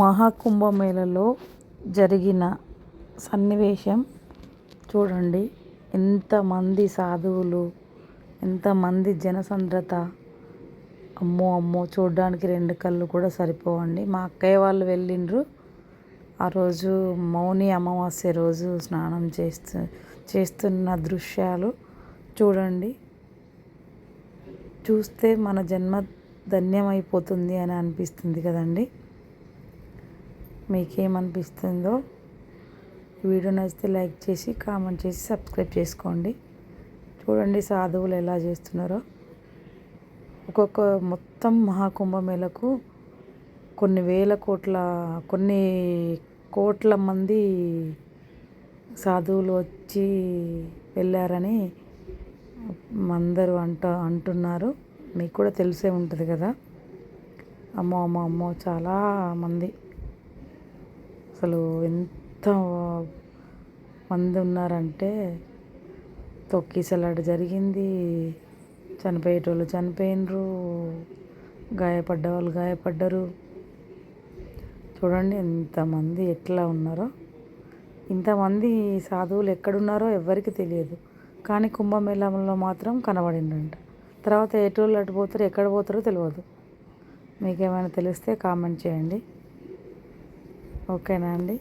మహాకుంభమేళలో జరిగిన సన్నివేశం చూడండి. ఎంతమంది సాధువులు ఎంతమంది జనసంద్రత. అమ్మో అమ్మో చూడడానికి రెండు కళ్ళు కూడా సరిపోవండి. మా అక్కయ్య వాళ్ళు వెళ్ళిండ్రు. ఆ రోజు మౌని అమావాస్య రోజు స్నానం చేస్తూ చేస్తున్న దృశ్యాలు చూడండి. చూస్తే మన జన్మ ధన్యమైపోతుంది అని అనిపిస్తుంది కదండి. మీకేమనిపిస్తుందో వీడియో నచ్చితే లైక్ చేసి కామెంట్ చేసి సబ్స్క్రైబ్ చేసుకోండి. చూడండి సాధువులు ఎలా చేస్తున్నారో. ఒక్కొక్క మొత్తం మహాకుంభమేళకు కొన్ని వేల కోట్ల కొన్ని కోట్ల మంది సాధువులు వచ్చి వెళ్ళారని అందరూ అంట అంటున్నారు. మీకు కూడా తెలిసే ఉంటుంది కదా. అమ్మో అమ్మో అమ్మో చాలా మంది. అసలు ఎంత మంది ఉన్నారంటే తొక్కిసలాట జరిగింది. చనిపోయేటోళ్ళు చనిపోయినరు గాయపడ్డ వాళ్ళు గాయపడ్డరు. చూడండి ఎంతమంది ఎట్లా ఉన్నారో. ఇంతమంది సాధువులు ఎక్కడున్నారో ఎవ్వరికి తెలియదు. కానీ కుంభమేళంలో మాత్రం కనబడిండంట తర్వాత ఎటోళ్ళు అటు పోతారో ఎక్కడ పోతారో తెలియదు మీకేమైనా తెలిస్తే కామెంట్ చేయండి. ఓకేనా అండి?